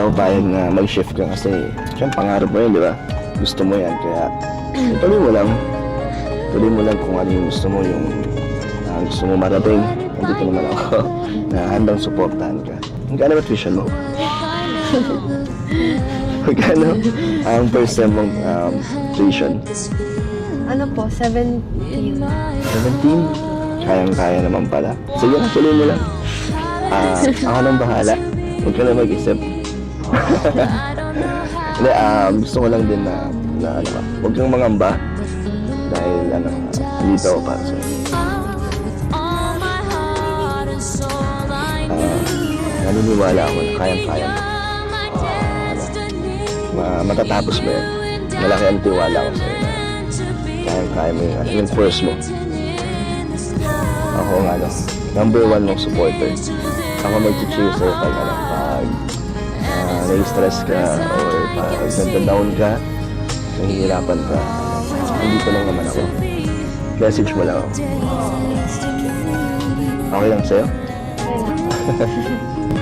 ako payag na mag-shift ka kasi syempre pangarap mo yun, di ba? Gusto mo yan, kaya tuloy mo lang. Tuloy mo lang kung ano yung gusto mo, yung ah, gusto mo marating. Nandito naman ako na handang suportahan ka. Magkano ba tuition mo? Magkano ang first sem mong um, tuition? Ano po, 17. 17? Kayang-kaya naman pala. Sige tuloy mo lang. Ah, ako nang bahala. Huwag ka na mag-isip. Hindi, um, gusto ko lang din na, na ano ka, huwag kang mangamba. Dahil ano, uh, dito ako para sa'yo. Ah, naniniwala ako na kayang-kaya mo. Ma- matatapos mo yan. Malaki ang tiwala ko sa'yo na kayang-kaya mo yung, ano, yung first mo. Ako nga, ano, number one mong supporter. Ako mag-cheer sa'yo pag, ano, pag nai-stress ka or pag nagda-down ka, nahihirapan ka, nandito lang naman ako. Message mo lang ako. Okay lang sa'yo?